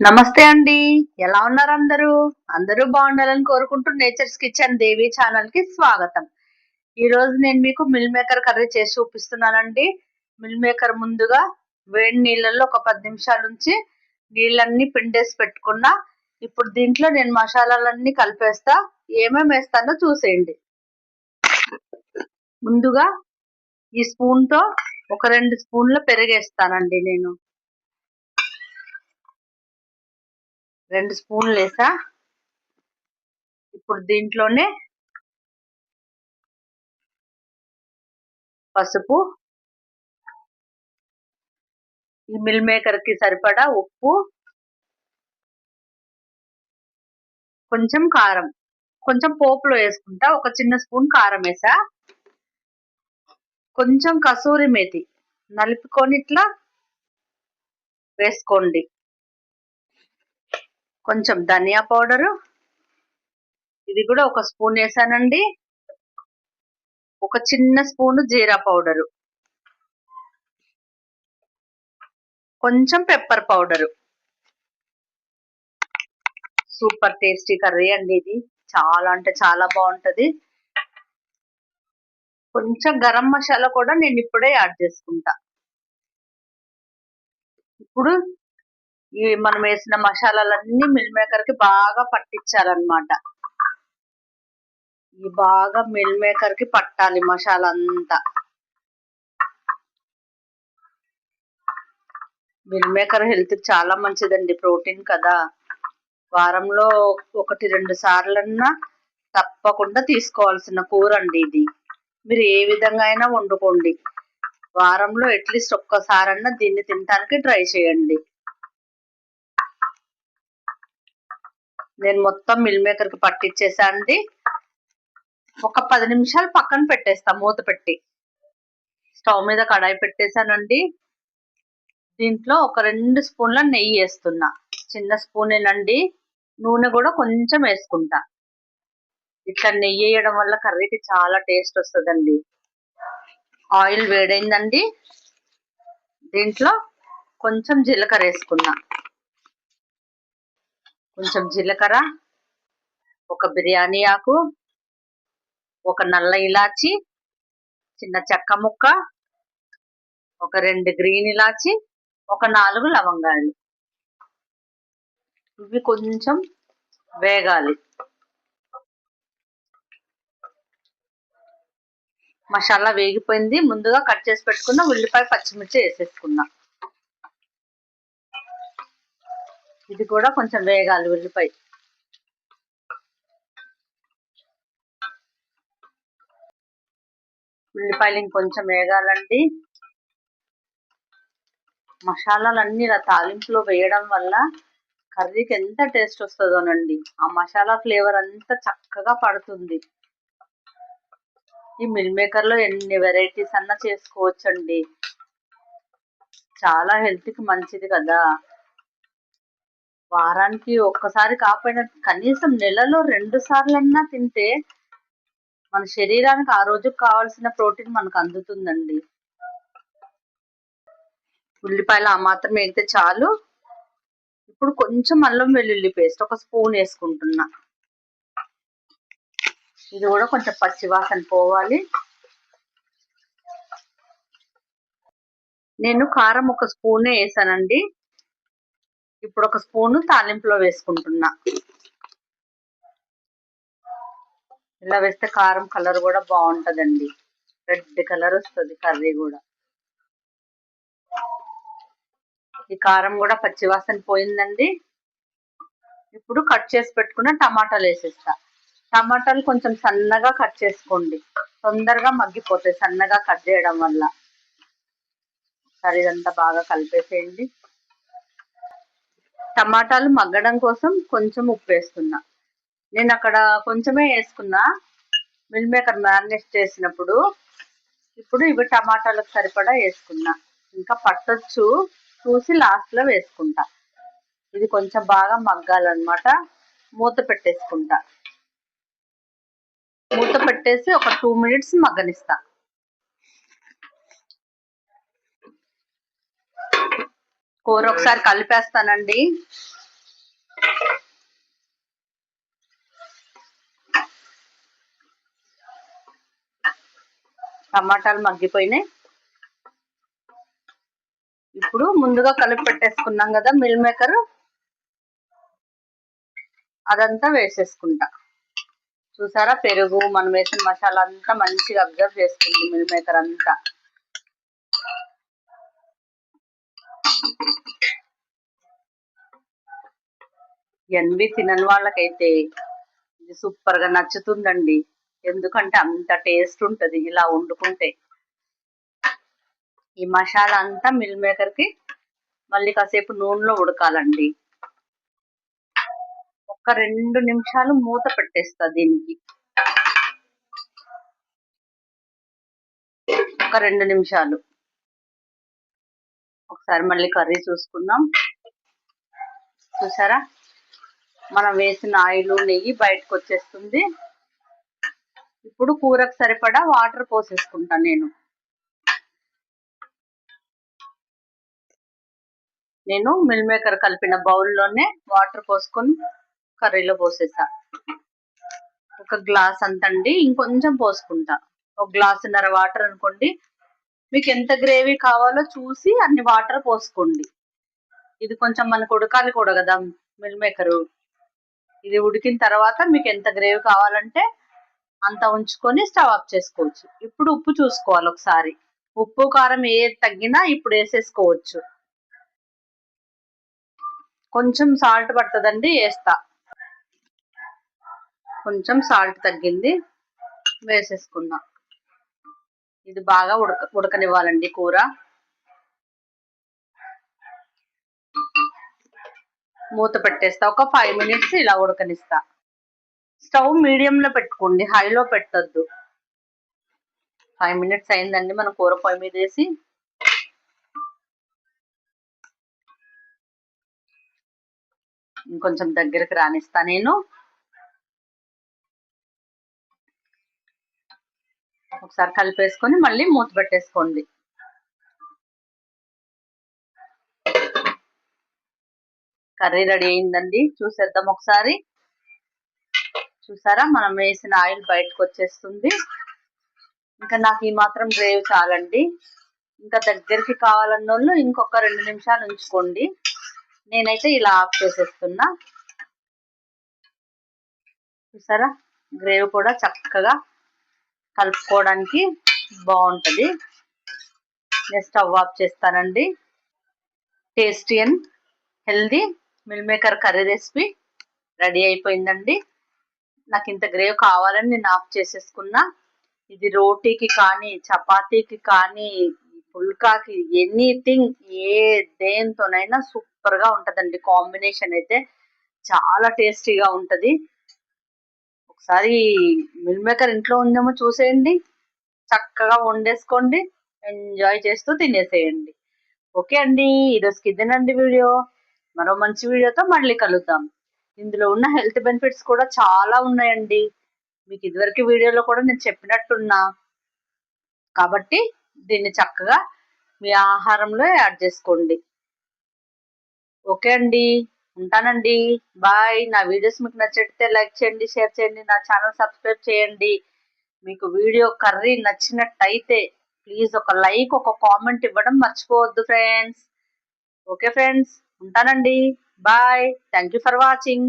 నమస్తే అండి. ఎలా ఉన్నారు అందరూ? అందరూ బాగుండాలని కోరుకుంటూ నేచర్స్ కిచెన్ దేవి ఛానల్కి స్వాగతం. ఈ రోజు నేను మీకు మిల్ మేకర్ కర్రీ చేసి చూపిస్తున్నానండి. మిల్ మేకర్ ముందుగా వేడి నీళ్ళల్లో ఒక పది నిమిషాల నుంచి నీళ్ళన్నీ పిండేసి పెట్టుకున్నా ఇప్పుడు దీంట్లో నేను మసాలాలన్నీ కలిపేస్తా ఏమేమి వేస్తానో చూసేయండి. ముందుగా ఈ స్పూన్తో ఒక రెండు స్పూన్ల పెరిగేస్తానండి నేను. రెండు స్పూన్లు వేసా. ఇప్పుడు దీంట్లోనే పసుపు ఈ మిల్ మేకర్కి సరిపడా ఉప్పు కొంచెం కారం. కొంచెం పోపులో వేసుకుంటా ఒక చిన్న స్పూన్ కారం వేసా. కొంచెం కసూరి మేతి నలుపుకొని ఇట్లా వేసుకోండి. కొంచెం ధనియా పౌడరు. ఇది కూడా ఒక స్పూన్ వేసానండి. ఒక చిన్న స్పూన్ జీరా పౌడరు. కొంచెం pepper powder. Super tasty curry అండి ఇది. చాలా అంటే చాలా బాగుంటది. కొంచెం గరం మసాలా కూడా నేను ఇప్పుడే యాడ్ చేసుకుంటా. ఇప్పుడు ఈ మనం వేసిన మసాలాలన్నీ మిల్ మేకర్కి బాగా పట్టించాలన్నమాట. ఈ బాగా మిల్ మేకర్కి పట్టాలి మసాలా అంతా. మిల్ మేకర్ హెల్త్ చాలా మంచిదండి ప్రోటీన్ కదా. వారంలో ఒకటి రెండు సార్లన్నా తప్పకుండా తీసుకోవాల్సిన కూర అండి ఇది. మీరు ఏ విధంగా అయినా వండుకోండి. వారంలో అట్లీస్ట్ ఒక్కసారన్నా దీన్ని తినడానికి ట్రై చేయండి. నేను మొత్తం మిల్ మేకర్కి పట్టించేసానండి ఒక పది నిమిషాలు పక్కన పెట్టేస్తా మూత పెట్టి. స్టవ్ మీద కడాయి పెట్టేశానండి. దీంట్లో ఒక రెండు స్పూన్ల నెయ్యి వేస్తున్నా. చిన్న స్పూనేనండి. నూనె కూడా కొంచెం వేసుకుంటా. ఇట్లా నెయ్యి వేయడం వల్ల కర్రీకి చాలా టేస్ట్ వస్తుందండి. ఆయిల్ వేడైందండి. దీంట్లో కొంచెం జీలకర్ర వేసుకున్నా. కొంచెం జీలకర్ర ఒక బిర్యానీ ఆకు ఒక నల్ల ఇలాచి చిన్న చెక్క ముక్క ఒక రెండు గ్రీన్ ఇలాచి ఒక నాలుగు లవంగాలు. ఇవి కొంచెం వేగాలి. మసాలా వేగిపోయింది. ముందుగా కట్ చేసి పెట్టుకున్న ఉల్లిపాయ పచ్చిమిర్చి వేసేసుకున్నా. ఇది కూడా కొంచెం వేగాలి ఉల్లిపాయ. ఉల్లిపాయలు ఇంకొంచెం వేగాలండి. మసాలాలన్నీ ఇలా తాలింపులో వేయడం వల్ల కర్రీకి ఎంత టేస్ట్ వస్తుందోనండి. ఆ మసాలా ఫ్లేవర్ అంతా చక్కగా పడుతుంది. ఈ మిల్ మేకర్లో ఎన్ని వెరైటీస్ అన్నా చేసుకోవచ్చండి. చాలా హెల్త్కి మంచిది కదా. వారానికి ఒక్కసారి కాకపోయినా కనీసం నెలలో రెండు సార్లన్నా తింటే మన శరీరానికి ఆ రోజుకి కావాల్సిన ప్రోటీన్ మనకు అందుతుందండి. ఉల్లిపాయలు ఆ మాత్రం వేగితే చాలు. ఇప్పుడు కొంచెం అల్లం వెల్లుల్లి పేస్ట్ ఒక స్పూన్ వేసుకుంటున్నా. ఇది కూడా కొంచెం పచ్చివాసన పోవాలి. నేను కారం ఒక స్పూనే వేసానండి. ఇప్పుడు ఒక స్పూన్ తాలింపులో వేసుకుంటున్నా. ఇలా వేస్తే కారం కలర్ కూడా బాగుంటుందండి. రెడ్ కలర్ వస్తుంది కర్రీ కూడా. ఈ కారం కూడా పచ్చివాసన పోయిందండి. ఇప్పుడు కట్ చేసి పెట్టుకున్న టమాటాలు వేసేస్తా. టమాటాలు కొంచెం సన్నగా కట్ చేసుకోండి. తొందరగా మగ్గిపోతాయి సన్నగా కట్ చేయడం వల్ల. సరే ఇదంతా బాగా కలిపేసేయండి. టమాటాలు మగ్గడం కోసం కొంచెం ఉప్పు వేస్తున్నా. నేను అక్కడ కొంచెమే వేసుకున్నా. మిల్ మేకర్ మ్యారినేట్ చేసినప్పుడు ఇప్పుడు ఇవి టమాటాలకు సరిపడా వేసుకున్నా. ఇంకా పట్టొచ్చు చూసి లాస్ట్లో వేసుకుంటా. ఇది కొంచెం బాగా మగ్గాలన్నమాట. మూత పెట్టేసుకుంటా. మూత పెట్టేసి ఒక టూ మినిట్స్ మగ్గనిస్తా. కూర ఒకసారి కలిపేస్తానండి. టమాటాలు మగ్గిపోయినాయి. ఇప్పుడు ముందుగా కలిపి పెట్టేసుకున్నాం కదా మిల్ మేకర్. అదంతా వేసేసుకుంటా. చూసారా పెరుగు మనం వేసిన మసాలా అంతా మంచిగా అబ్జర్వ్ చేసుకుంది మిల్ మేకర్ అంతా. ఎన్వి తినని వాళ్ళకైతే ఇది సూపర్గా నచ్చుతుందండి. ఎందుకంటే అంత టేస్ట్ ఉంటది ఇలా వండుకుంటే. ఈ మసాలా అంతా మిల్ మేకర్కి మళ్ళీ కాసేపు నూనెలో ఉడకాలండి. ఒక రెండు నిమిషాలు మూత పెట్టేస్తా దీనికి. ఒక రెండు నిమిషాలు. ఒకసారి మళ్ళీ కర్రీ చూసుకుందాం. చూసారా? మనం వేసిన ఆయిల్ నెయ్యి బయటకు వచ్చేస్తుంది. ఇప్పుడు కూరకు సరిపడా వాటర్ పోసేసుకుంటాను నేను. నేను మిల్ మేకర్ కలిపిన బౌల్లోనే వాటర్ పోసుకొని కర్రీలో పోసేసా. ఒక గ్లాస్ అంతండి ఇంకొంచెం పోసుకుంటా. ఒక గ్లాసున్నర వాటర్ అనుకోండి మీకు ఎంత గ్రేవీ కావాలో చూసి అన్ని వాటర్ పోసుకోండి. ఇది కొంచెం మనకు ఉడకాలి కూడా కదా మిల్ మేకరు. ఇది ఉడికిన తర్వాత మీకు ఎంత గ్రేవీ కావాలంటే అంత ఉంచుకొని స్టవ్ ఆఫ్ చేసుకోవచ్చు. ఇప్పుడు ఉప్పు చూసుకోవాలి ఒకసారి. ఉప్పు కారం ఏ తగ్గినా ఇప్పుడు వేసేసుకోవచ్చు. కొంచెం సాల్ట్ పడుతుందండి వేస్తా. కొంచెం సాల్ట్ తగ్గింది వేసేసుకున్నా. ఇది బాగా ఉడక ఉడకనివ్వాలండి కూర. మూత పెట్టేస్తా. ఒక ఫైవ్ మినిట్స్ ఇలా ఉడకనిస్తా. స్టవ్ మీడియంలో పెట్టుకోండి. హైలో పెట్టద్దు. ఫైవ్ మినిట్స్ అయిందండి. మన కూర పొయ్యి మీద వేసి ఇంకొంచెం దగ్గరికి రానిస్తా నేను. ఒకసారి కలిపేసుకొని మళ్ళీ మూత పెట్టేసుకోండి. కర్రీ రెడీ అయిందండి. చూసేద్దాం ఒకసారి. చూసారా? మనం వేసిన ఆయిల్ బయటకు వచ్చేస్తుంది. ఇంకా నాకు ఈ మాత్రం గ్రేవ్ చాలండి. ఇంకా దగ్గరికి కావాలన్న వాళ్ళు ఇంకొక రెండు నిమిషాలు ఉంచుకోండి. నేనైతే ఇలా ఆఫ్ చేసేస్తున్నా. చూసారా? గ్రేవ్ కూడా చక్కగా కలుపుకోవడానికి బాగుంటుంది. నేను స్టవ్ ఆఫ్ చేస్తానండి. Tasty and healthy meal maker curry recipe ready అయిపోయిందండి. నాకు ఇంత గ్రేవ్ కావాలని నేను ఆఫ్ చేసేసుకున్నా. ఇది రోటీకి కానీ చపాతీకి కానీ పుల్కాకి ఎనీథింగ్ ఏ దేనితోనైనా సూపర్గా ఉంటుందండి కాంబినేషన్ అయితే. చాలా టేస్టీగా ఉంటుంది. ఒకసారి మిల్ మేకర్ ఇంట్లో ఉందేమో చూసేయండి. చక్కగా వండేసుకోండి. ఎంజాయ్ చేస్తూ తినేసేయండి. ఓకే అండి. ఈరోజుకి ఇదేనండి వీడియో. మరో మంచి వీడియోతో మళ్ళీ కలుద్దాం. ఇందులో ఉన్న హెల్త్ బెనిఫిట్స్ కూడా చాలా ఉన్నాయండి. మీకు ఇదివరకు వీడియోలో కూడా నేను చెప్పినట్టున్నా. కాబట్టి దీన్ని చక్కగా మీ ఆహారంలో యాడ్ చేసుకోండి. ఓకే అండి. ఉంటానండి. బాయ్. నా వీడియోస్ మీకు నచ్చితే లైక్ చేయండి షేర్ చేయండి నా ఛానల్ సబ్స్క్రైబ్ చేయండి. మీకు వీడియో కర్రీ నచ్చినట్టయితే ప్లీజ్ ఒక లైక్ ఒక కామెంట్ ఇవ్వడం మర్చిపోవద్దు ఫ్రెండ్స్. ఓకే ఫ్రెండ్స్ ఉంటానండి. బాయ్. Thank for watching.